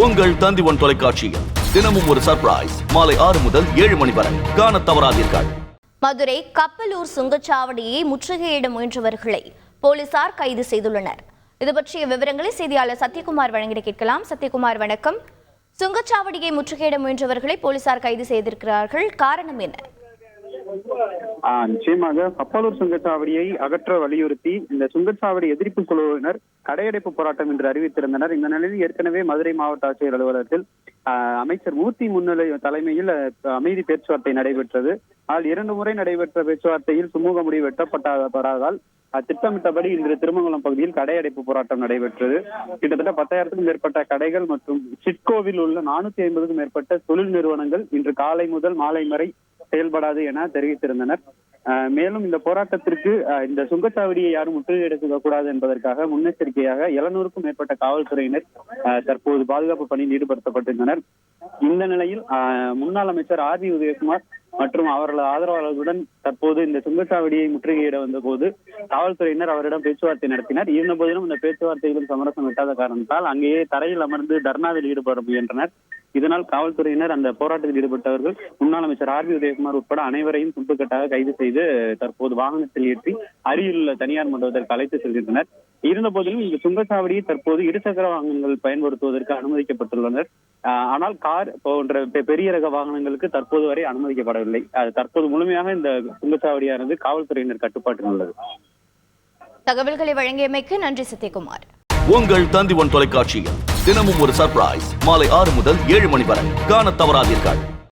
உங்கள் தந்திவன் தொலைக்காட்சியில் தினமும் ஒரு சர்ப்ரைஸ் மாலை ஆறு முதல் ஏழு மணி வரை. காண தவறாதீர்கள். மதுரை கப்பலூர் சுங்கச்சாவடியை முற்றுகையிட முயன்றவர்களை போலீசார் கைது செய்துள்ளனர். இது பற்றிய விவரங்களை செய்தியாளர் சத்யகுமார் வழங்கிட கேட்கலாம். சத்யகுமார் வணக்கம். சுங்கச்சாவடியை முற்றுகையிட முயன்றவர்களை போலீசார் கைது செய்திருக்கிறார்கள். காரணம் என்ன? நிச்சயமாக கப்பலூர் சுங்கச்சாவடியை அகற்ற வலியுறுத்தி இந்த சுங்கச்சாவடி எதிர்ப்பு குழுவினர் கடையடைப்பு போராட்டம் என்று அறிவித்திருந்தனர். இந்த நிலையில் ஏற்கனவே மதுரை மாவட்ட ஆட்சியர் அலுவலகத்தில் அமைச்சர் மூர்த்தி முன்னிலை தலைமையில் அமைதி பேச்சுவார்த்தை நடைபெற்றது. ஆனால் இரண்டு முறை நடைபெற்ற பேச்சுவார்த்தையில் சுமூக முடிவு எட்டப்பட்டதால் திட்டமிட்டபடி இன்று திருமங்கலம் பகுதியில் கடையடைப்பு போராட்டம் நடைபெற்றது. கிட்டத்தட்ட பத்தாயிரத்துக்கும் மேற்பட்ட கடைகள் மற்றும் சிட்கோவில் உள்ள நானூத்தி ஐம்பதுக்கும் மேற்பட்ட தொழில் நிறுவனங்கள் இன்று காலை முதல் மாலை வரை செயல்படாது என தெரிவித்திருந்தனர். மேலும் இந்த போராட்டத்திற்கு இந்த சுங்கச்சாவடியை யாரும் முற்றுகையிடக்கூடாது கூடாது என்பதற்காக முன்னெச்சரிக்கையாக எழுநூறுக்கும் மேற்பட்ட காவல்துறையினர் தற்போது பாதுகாப்பு பணியில் ஈடுபடுத்தப்பட்டிருந்தனர். இந்த நிலையில் முன்னாள் அமைச்சர் ஆர் பி உதயகுமார் மற்றும் அவர்களது ஆதரவாளர்களுடன் தற்போது இந்த சுங்கச்சாவடியை முற்றுகையிட வந்த போது காவல்துறையினர் அவரிடம் பேச்சுவார்த்தை நடத்தினர். இருந்த போதிலும் இந்த பேச்சுவார்த்தையிலும் சமரசம் எட்டாத காரணத்தால் அங்கேயே தரையில் அமர்ந்து தர்ணாவில் ஈடுபட முயன்றனர். இதனால் காவல்துறையினர் அந்த போராட்டத்தில் ஈடுபட்டவர்கள் முன்னாள் அமைச்சர் ஆர் பி உதயகுமார் உட்பட அனைவரையும் துண்டுக்கட்டாக கைது செய்து தற்போது வாகனத்தில் ஏற்றி அருகில் உள்ள தனியார் மண்டபத்திற்கு அழைத்து செல்கின்றனர். இருந்த போதிலும் இந்த சுங்கச்சாவடியை தற்போது இருசக்கர வாகனங்கள் பயன்படுத்துவதற்கு அனுமதிக்கப்பட்டுள்ளனர். ஆஹ் ஆனால் கார் போன்ற பெரிய ரக வாகனங்களுக்கு தற்போது வரை அனுமதிக்கப்படவில்லை. அது தற்போது முழுமையாக இந்த சுங்கச்சாவடியானது காவல்துறையினர் கட்டுப்பாட்டில் உள்ளது. தகவல்களை வழங்கியமைக்கு நன்றி சத்யகுமார். உங்கள் தந்திவன் தொலைக்காட்சியில். தினமும் ஒரு சர்ப்ரைஸ் மாலை ஆறு முதல் ஏழு மணி வரை. காண தவறாதீர்கள்.